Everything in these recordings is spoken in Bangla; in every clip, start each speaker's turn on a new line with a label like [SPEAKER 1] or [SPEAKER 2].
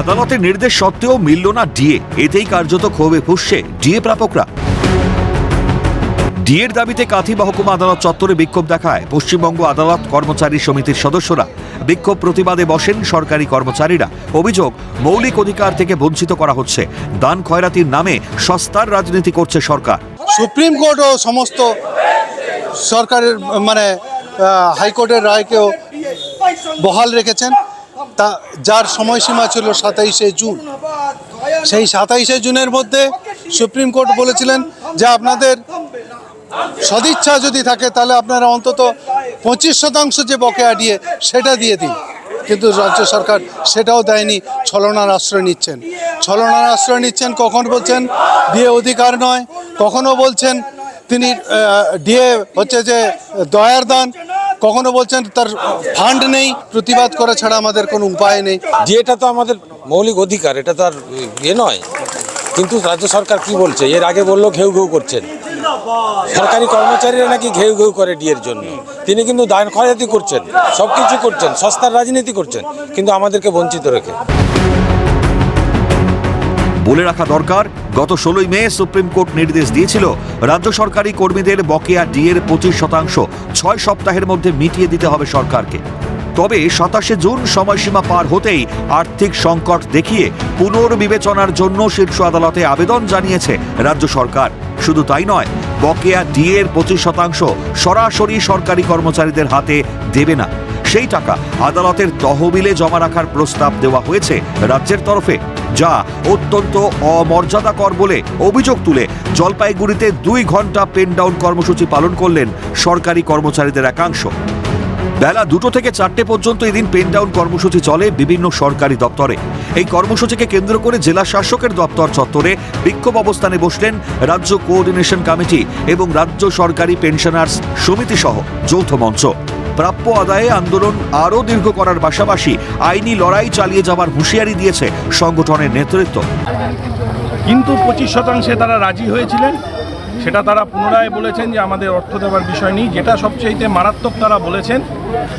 [SPEAKER 1] আদালতের নির্দেশ সত্ত্বেও মিলল না ডিএ। এতেই কার্যত ক্ষোভে ফুসছে ডিএ প্রাপকরা। ডিএর দাবিতে কাঁথি মহকুমা আদালত চত্বরে বিক্ষোভ দেখায়। পশ্চিমবঙ্গ আদালত কর্মচারী সমিতির সদস্যরা বিক্ষোভ প্রতিবাদে বসেন সরকারি কর্মচারীরা। অভিযোগ, মৌলিক অধিকার থেকে বঞ্চিত করা হচ্ছে। দান খয়রাতির নামে সস্তার রাজনীতি করছে সরকার।
[SPEAKER 2] সুপ্রিম কোর্টও সমস্ত সরকারের মানে হাইকোর্টের রায়কেও বহাল রেখেছেন। তা যার সময়সীমা ছিল সাতাইশে জুন, সেই সাতাইশে জুনের মধ্যে সুপ্রিম কোর্ট বলেছিলেন যে আপনাদের সদিচ্ছা যদি থাকে, তাহলে আপনারা অন্তত পঁচিশ শতাংশ যে বকেয়া দিয়ে সেটা দিয়ে দিন। কিন্তু রাজ্য সরকার সেটাও দেয়নি, ছলনার আশ্রয় নিচ্ছেন। ছলনার আশ্রয় নিচ্ছেন কখন বলছেন? দিয়ে অধিকার নয়, কখনো বলছেন তিনি ডিএ হচ্ছে যে দয়ার দান কখনো বলছেন তার ফান্ড নেই, প্রতিবাদ করা ছাড়া আমাদের কোনো উপায় নেই?
[SPEAKER 3] যে এটা তো আমাদের মৌলিক অধিকার, এটা তো আর ইয়ে নয়। কিন্তু রাজ্য সরকার কি বলছে? এর আগে বলল ঘেউ ঘেউ করছেন। সরকারি কর্মচারীরা নাকি ঘেউ ঘেউ করে ডিএর জন্য। তিনি কিন্তু দান খয়াতি করছেন সব কিছু করছেন, সস্তার রাজনীতি করছেন, কিন্তু আমাদেরকে বঞ্চিত রেখে।
[SPEAKER 1] বলে রাখা দরকার, গত ষোলোই মে সুপ্রিম কোর্ট নির্দেশ দিয়েছিল, রাজ্য সরকারি কর্মীদের বকেয়া ডিএর পঁচিশ শতাংশ ছয় সপ্তাহের মধ্যে মিটিয়ে দিতে হবে সরকারকে। তবে সাতাশে জুন সময়সীমা পার হতেই আর্থিক সংকট দেখিয়ে পুনর্বিবেচনার জন্য শীর্ষ আদালতে আবেদন জানিয়েছে রাজ্য সরকার। শুধু তাই নয়, বকেয়া ডিএর পঁচিশ শতাংশ সরাসরি সরকারি কর্মচারীদের হাতে দেবে না। সেই টাকা আদালতের তহবিলে জমা রাখার প্রস্তাব দেওয়া হয়েছে রাজ্যের তরফে। যা অত্যন্ত অমর্যাদাকর বলে অভিযোগ তুলে। জলপাইগুড়িতে দুই ঘণ্টা পেন ডাউন কর্মসূচি পালন করলেন সরকারি কর্মচারীদের একাংশ। বেলা দুটো থেকে চারটে পর্যন্ত এদিন পেন ডাউন কর্মসূচি চলে বিভিন্ন সরকারি দপ্তরে। এই কর্মসূচিকে কেন্দ্র করে জেলা শাসকের দপ্তর চত্বরে বিক্ষোভ অবস্থানে বসলেন রাজ্য কোঅর্ডিনেশন কমিটি এবং রাজ্য সরকারি পেনশনার্স সমিতি সহ যৌথ মঞ্চ। প্রাপ্য আদায়ে আন্দোলন আরও দীর্ঘ করার পাশাপাশি আইনি লড়াই চালিয়ে যাওয়ার হুঁশিয়ারি দিয়েছে সংগঠনের নেতৃত্ব।
[SPEAKER 4] কিন্তু পঁচিশ শতাংশে তারা রাজি হয়েছিলেন? সেটা তারা পুনরায় বলেছেন যে আমাদের অর্থ দেওয়ার বিষয় নেই। যেটা সবচেয়ে মারাত্মক তারা বলেছেন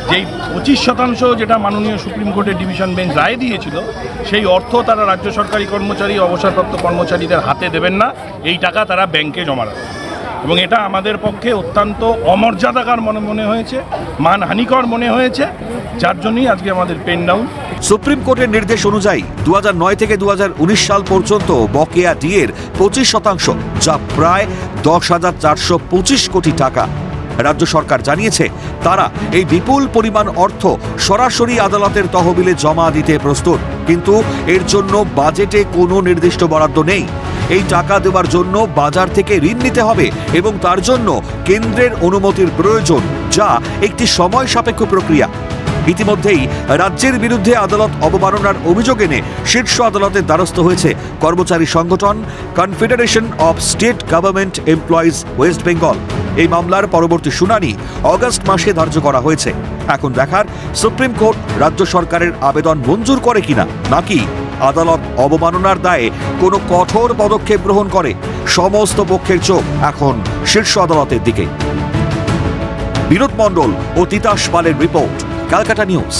[SPEAKER 4] যে এই পঁচিশ শতাংশ যেটা মাননীয় সুপ্রিম কোর্টের ডিভিশন বেঞ্চ রায় দিয়েছিল, সেই অর্থ তারা রাজ্য সরকারি কর্মচারী, অবসরপ্রাপ্ত কর্মচারীদের হাতে দেবেন না। এই টাকা তারা ব্যাংকে জমা রাখবেন। এবং এটা আমাদের পক্ষে অত্যন্ত অমর্যাদাকার মনে মনে হয়েছে, মানহানিকর মনে হয়েছে, যার জন্যই আজকে আমাদের পেন ডাউন।
[SPEAKER 1] সুপ্রিম কোর্টের নির্দেশ অনুযায়ী দু হাজার নয় থেকে দু হাজার উনিশ সাল পর্যন্ত বকেয়া ডিএর পঁচিশ শতাংশ, যা প্রায় দশ হাজার চারশো পঁচিশ কোটি টাকা। রাজ্য সরকার জানিয়েছে, তারা এই বিপুল পরিমাণ অর্থ সরাসরি আদালতের তহবিলে জমা দিতে প্রস্তুত। কিন্তু এর জন্য বাজেটে কোনো নির্দিষ্ট বরাদ্দ নেই। এই টাকা দেওয়ার জন্য বাজার থেকে ঋণ নিতে হবে এবং তার জন্য কেন্দ্রের অনুমতির প্রয়োজন, যা একটি সময় সাপেক্ষ প্রক্রিয়া। ইতিমধ্যেই রাজ্যের বিরুদ্ধে আদালত অবমাননার অভিযোগ এনে শীর্ষ আদালতের দ্বারস্থ হয়েছে কর্মচারী সংগঠন confederation of state government employees West Bengal. এই মামলার পরবর্তী শুনানি অগস্ট মাসে ধার্য করা হয়েছে। এখন দেখার সুপ্রিম কোর্ট রাজ্য সরকারের আবেদন মঞ্জুর করে কিনা, নাকি আদালত অবমাননার দায়ে কোনো কঠোর পদক্ষেপ গ্রহণ করে, সমস্ত পক্ষের চোখ এখন শীর্ষ আদালতের দিকে। বিনোদ মণ্ডল ও তিতাস পালের রিপোর্ট, ক্যালকাটা নিউজ।